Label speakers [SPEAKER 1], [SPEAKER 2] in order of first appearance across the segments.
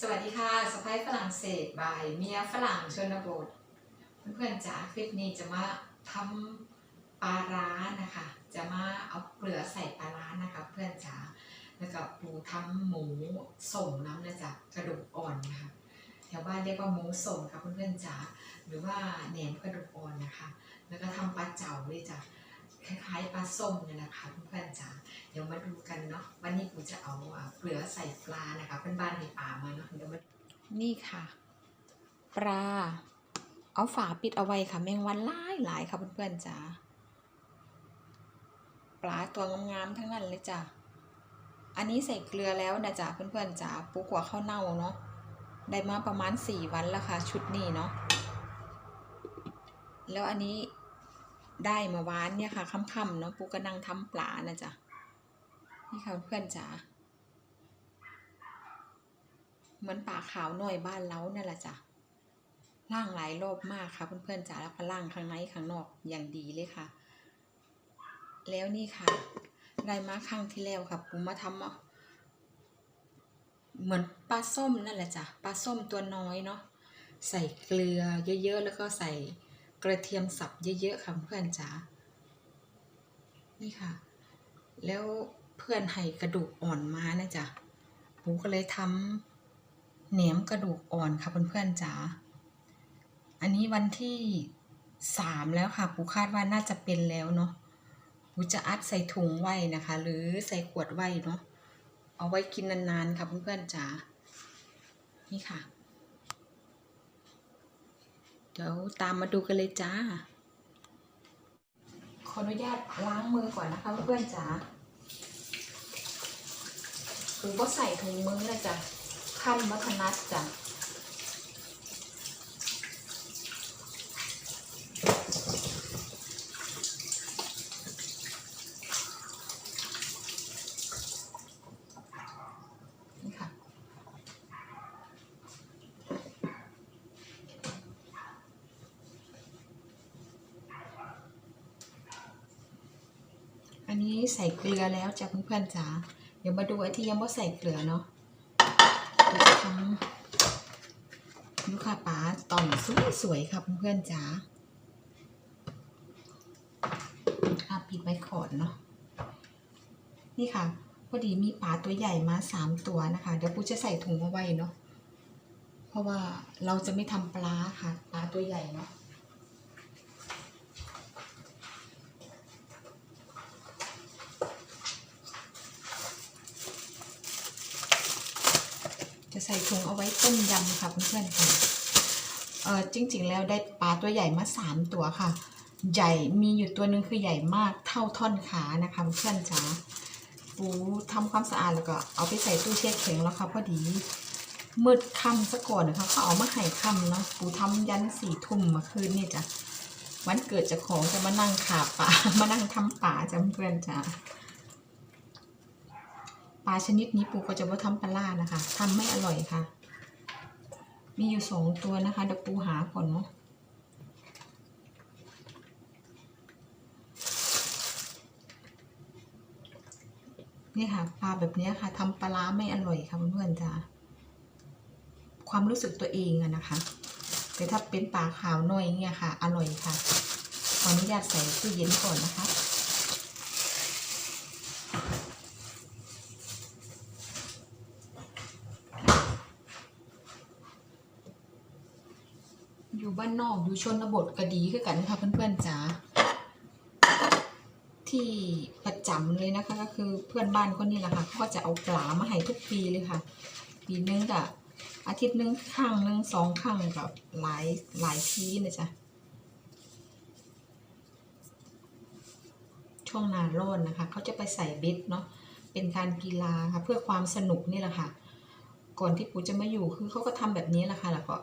[SPEAKER 1] สวัสดีค่ะสไปฝรั่งเศสบายเมียฝรั่งชนบท เพื่อนๆจ๋าคลิปนี้จะมาทำปลาร้านะคะ จะมาเอาเกลือใส่ปลาร้านะคะ เพื่อนจ๋าแล้วก็ปูทำหมูส่งน้ำนะจ๊ะกระดูกอ่อนนะคะแถวบ้านเรียกว่าหมูส่งค่ะเพื่อนๆจ๋าหรือว่าแหนมกระดูกอ่อนนะคะ แล้วก็ทำปลาเจ๋าด้วยจ้ะ คล้ายๆปลาส้มเนี่ยนะคะเพื่อนๆจ๋าเดี๋ยวมาดูกันเนาะวันนี้กูจะเอาเกลือใส่ปลานะคะเป็นบ้านในป่ามาเนาะเดี๋ยวมานี่ค่ะ ปลา เอาฝาปิดเอาไว้ค่ะแมงวันหลายหลายค่ะเพื่อนๆจ๋าปลาตัวงามๆทั้งนั้นเลยจ้ะอันนี้ใส่เกลือแล้วนะจ๊ะเพื่อนๆจ๋าปูกว่าข้าวเน่าเนาะได้มาประมาณสี่วันแล้วค่ะชุดนี้เนาะแล้วอันนี้ ได้มาวานเนี่ยค่ะค่ำๆเนาะปูก็นั่งทำปลานะจ๊ะนี่ค่ะเพื่อนจ๋าเหมือนปลาขาวหน่อยบ้านเราเนี่ยแหละจ้ะล่างหลายรอบมากค่ะเพื่อนๆจ๋าแล้วก็ล่างข้างในข้างนอกอย่างดีเลยค่ะ แล้วนี่ค่ะได้มาครั้งที่แล้วค่ะปูมาทำเหมือนปลาส้มนั่นแหละจ้ะปลาส้มตัวน้อยเนาะใส่เกลือเยอะๆแล้วก็ใส่ กระเทียมสับเยอะๆค่ะเพื่อนจ๋านี่ค่ะ แล้วเพื่อนให้กระดูกอ่อนมานะจ๊ะปูก็เลยทำแหนมกระดูกอ่อนค่ะเพื่อนๆจ๋าอันนี้วันที่สามแล้วค่ะปูคาดว่าน่าจะเป็นแล้วเนาะปูจะอัดใส่ถุงไว้นะคะ หรือใส่ขวดไว้เนาะเอาไว้กินนานๆค่ะเพื่อนๆจ๋านี่ค่ะ เดี๋ยวตามมาดูกันเลยจ้า ขออนุญาตล้างมือก่อนนะคะเพื่อนจ๋าคือว่าใส่ถุงมือนะจ๊ะขั้นวัฒนัดจ้ะ อันนี้ใส่เกลือแล้วจ้ะเพื่อนๆจ๋าเดี๋ยวมาดูไอ้ที่ยังไม่ใส่เกลือเนาะเดี๋ยวจะทำลูค้าป๋าต่อมสวยๆค่ะเพื่อนๆจ๋าอะปิดไว้ก่อนเนาะนี่ค่ะพอดีมีปลาตัวใหญ่มาสามตัวนะคะ เดี๋ยวปูจะใส่ถุงเอาไว้เนาะเพราะว่าเราจะไม่ทำปลาค่ะปลาตัวใหญ่เนาะ ใส่ถุงเอาไว้ต้มยำค่ะเพื่อนๆค่ะเออจริง ๆ แล้วได้ปลาตัวใหญ่มาสามตัวค่ะ ใหญ่มีอยู่ตัวหนึ่งคือใหญ่มากเท่าท่อนขานะคะเพื่อนจ๋าปูทำความสะอาดแล้วก็เอาไปใส่ตู้แช่แข็งแล้วค่ะพอดีมืดค่ำซะก่อนนะคะเขาเอามาให้ค่ำเนาะปูทำยันสี่ทุ่มมื่อคืนนี่จ้ะวันเกิดจะของจะมานั่งขาปลามานั่งทำป่าจ้ะเพื่อนจ๋า ปลาชนิดนี้ปูก็จะว่าทำปลาล่านะคะทำไม่อร่อยค่ะ มีอยู่สองตัวนะคะเดี๋ยวปูหาก่อนเนาะนี่ค่ะปลาแบบนี้ค่ะทำปลาร้าไม่อร่อยค่ะเพื่อนๆจ้าความรู้สึกตัวเองอะนะคะ แต่ถ้าเป็นปลาขาวน้อยเงี้ยค่ะ อร่อยค่ะขออนุญาตใส่ตู้เย็นก่อนนะคะ อยู่บ้านนอกอยู่ชนบทก็ดีคือกันค่ะเพื่อนๆจ๋าที่ประจำเลยนะคะก็คือเพื่อนบ้านคนนี้แหละค่ะเขาก็จะเอาปลามาให้ทุกปีเลยค่ะ ปีนึงก็อาทิตย์หนึงครั้งหนึงสองครั้งกับหลายหลายทีนะจ๊ะช่วงนาร้อนนะคะเขาจะไปใส่เบ็ดเนาะเป็นการกีฬาค่ะเพื่อความสนุกนี่แหละค่ะ ก่อนที่ปู่จะมาอยู่คือเขาก็ทำแบบนี้แหละค่ะแล้วก็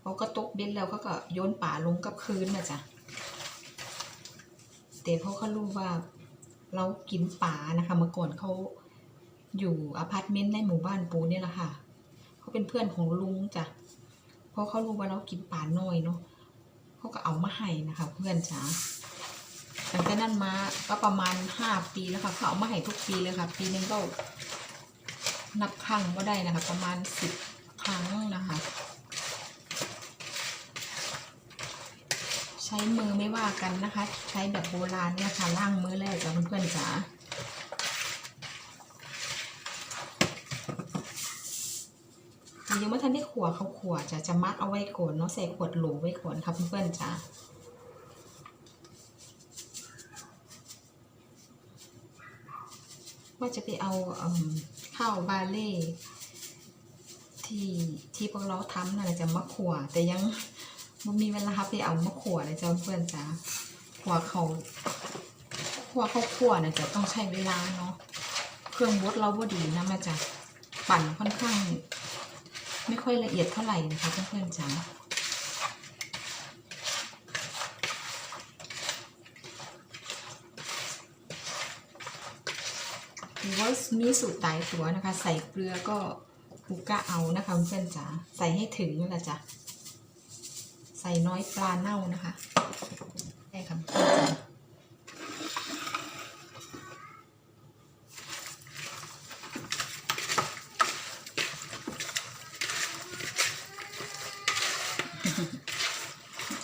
[SPEAKER 1] เขาก็ตกเบ็ดแล้วเขาก็โยนป่าลงกับพื้นนะจ๊ะแต่เพราะเขารู้ว่าเรากินป่านะคะ เมื่อก่อนเขาอยู่อพาร์ตเมนต์ในหมู่บ้านปูเนี่ยแหละค่ะเขาเป็นเพื่อนของลุงจ้ะเพราะเขารู้ว่าเรากินป่าน้อยเนาะเขาก็เอามาให้นะคะ เพื่อนจ๋าตั้งแต่นั้นมาก็ประมาณห้าปีแล้วค่ะเขาเอามาให้ทุกปีเลยค่ะ ปีนึงก็นับครั้งก็ได้นะคะ ประมาณสิบครั้งนะคะ ใช้มือไม่ว่ากันนะคะ ใช้แบบโบราณเนี่ยค่ะล่างมือแรกจ้ะเพื่อนๆจ๋ายังไม่ทันได้ขัวเขาขัวจะจะมัดเอาไว้ก่อนเนาะใส่ขวดโหลไว้ก่อนครับเพื่อนๆจ๋าว่าจะไปเอาเอข้าวบาเล่ที่ที่พวกเราทำน่ะจะมาขัวแต่ยัง มันมีเวลาไปเอามะขวดเลยจ้าเพื่อนจ้าขัวเขาขัวเขาขัวเนี่ยจะต้องใช้เวลาเนาะเครื่องบดเราบ่ดีนะมาจากปั่นค่อนข้าง ไม่ค่อยละเอียดเท่าไหร่นะคะเพื่อนๆจ้าหรือว่ามีสูตรตายตัวนะคะ ใส่เกลือก็กูกะเอานะคะเพื่อนจ๋าใส่ให้ถึงนั่นแหละจ้ะ ส่น้อยปลาเน่านะคะใช่ค่ะเพื่อนจ๋า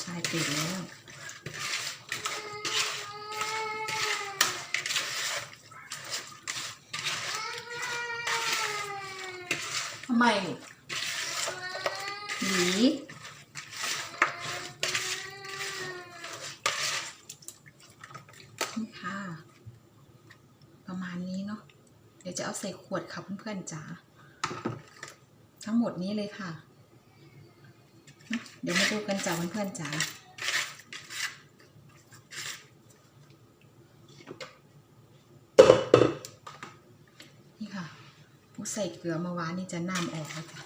[SPEAKER 1] ใช่ติดแล้วทำไมหนีนี่ค่ะ ประมาณนี้เนาะ เดี๋ยวจะเอาใส่ขวดค่ะเพื่อนๆจ๋าทั้งหมดนี้เลยค่ะ เดี๋ยวมาดูกันจ้าเพื่อนๆจ๋านี่ค่ะผู้ใส่เกลือมาวานนี่จะน้ำออกแล้วจ้ะ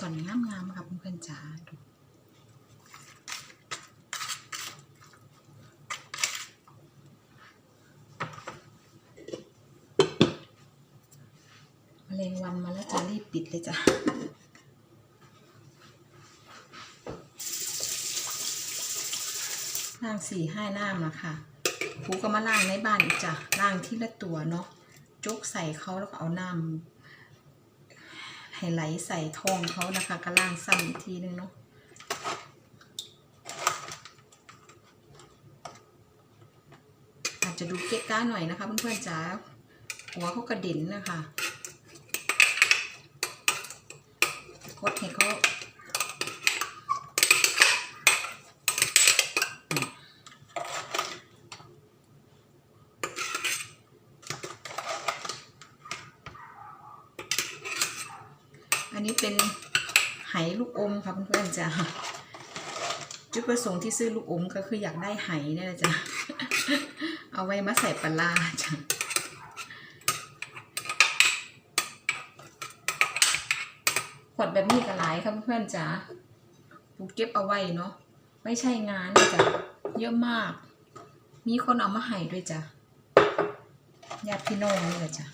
[SPEAKER 1] ก่อนงามๆค่ะเพื่อนๆจ๋าดู แมลงวันมาแล้วจะรีบปิดเลยจ้ะล่างสี่ห้าน้ำนะคะครูก็มาล่างในบ้านอีกจ้ะล่างที่ละตัวเนาะจกใส่เขาแล้วก็เอาน้ำให้ไหลใส่ทองเขานะคะก็ล่างซ้ำอีกทีนึงเนาะอาจจะดูเก๊กก้าหน่อยนะคะเพื่อนๆจ๋าหัวเขากระเด็นนะคะ กดให้เขาอันนี้เป็นไหลูกอมค่ะเพื่อนๆจ้ะจุดประสงค์ที่ซื้อลูกอมก็คืออยากได้ไหนี่แหละจ้ะเอาไว้มาใส่ปลาร้าจ้ะ ขวดแบบนี้ก็หลายค่ะเพื่อนๆจ้ะปูเก็บเอาไว้เนาะไม่ใช่งานจ้ะเยอะมาก มีคนเอามาให้ด้วยจ้ะญาติพี่น้องนี่แหละจ้ะ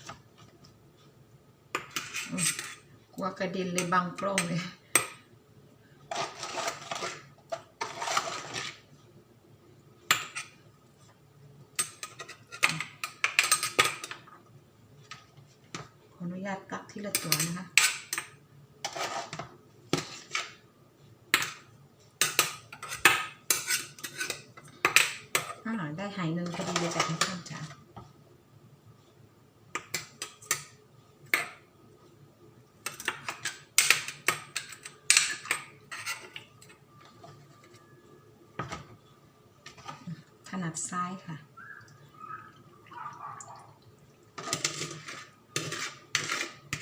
[SPEAKER 1] กลัวกระเด็นเลยบังกล้องเลยขออนุญาตตักที่ละตัวนะคะ ข้าง หนึ่งพอดีเลยจากคุณข้ามจ๋าถนัดซ้ายค่ะ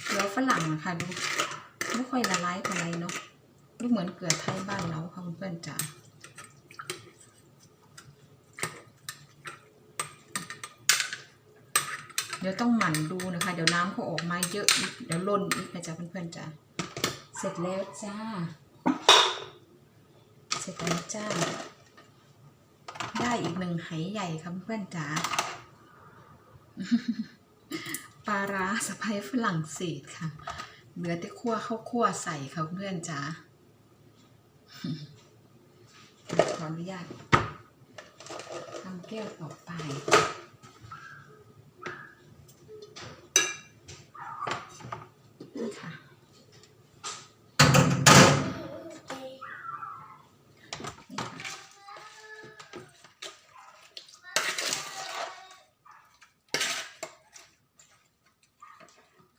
[SPEAKER 1] เกลือฝรั่งนะคะดูไม่ค่อยละลายเท่าไรเนาะดูเหมือนเกลือไทยบ้านเราค่ะเพื่อนจ๋า เดี๋ยวต้องหมั่นดูนะคะ เดี๋ยวน้ำเขาออกมาเยอะอีกเดี๋ยวล้นอีกนะจ๊ะเพื่อนๆจ๋าเสร็จแล้วจ้า เสร็จแล้วจ้า ได้อีกหนึ่งไหใหญ่ครับเพื่อนจ๋าปลาร้าสะพายฝรั่งเศสค่ะเหลือแต่คั่วข้าวคั่วใส่ครับเพื่อนจ๋าขออนุญาตทำแก้วต่อไป นะะ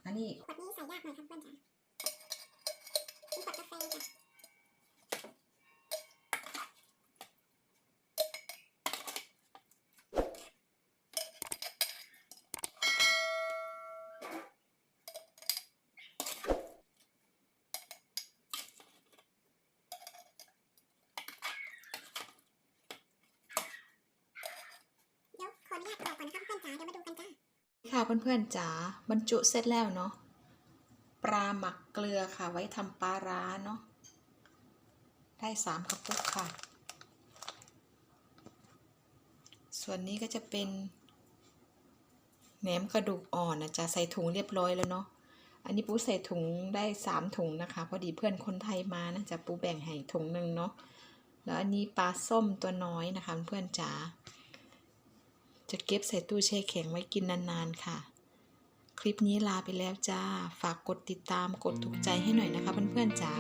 [SPEAKER 1] อันนี้
[SPEAKER 2] ขวดนี้ใส่ยากหน่ครับเพื่อนจ๋า
[SPEAKER 1] ค่ะเพื่อนๆจ๋าบรรจุเสร็จแล้วเนาะปลาหมักเกลือค่ะ ไว้ทำปลาร้าเนาะได้สามกระปุกค่ะ ส่วนนี้ก็จะเป็นแหนมกระดูกอ่อนนะจ๊ะใส่ถุงเรียบร้อยแล้วเนาะอันนี้ปูใส่ถุงได้สามถุงนะคะ พอดีเพื่อนคนไทยมานะจ๊ะปูแบ่งให้ถุงหนึ่งเนาะแล้วอันนี้ปลาส้มตัวน้อยนะคะ เพื่อนจ๋า จะเก็บใส่ตู้แช่แข็งไว้กินนานๆค่ะ คลิปนี้ลาไปแล้วจ้า ฝากกดติดตามกดถูกใจให้หน่อยนะคะเพื่อนๆจ๋า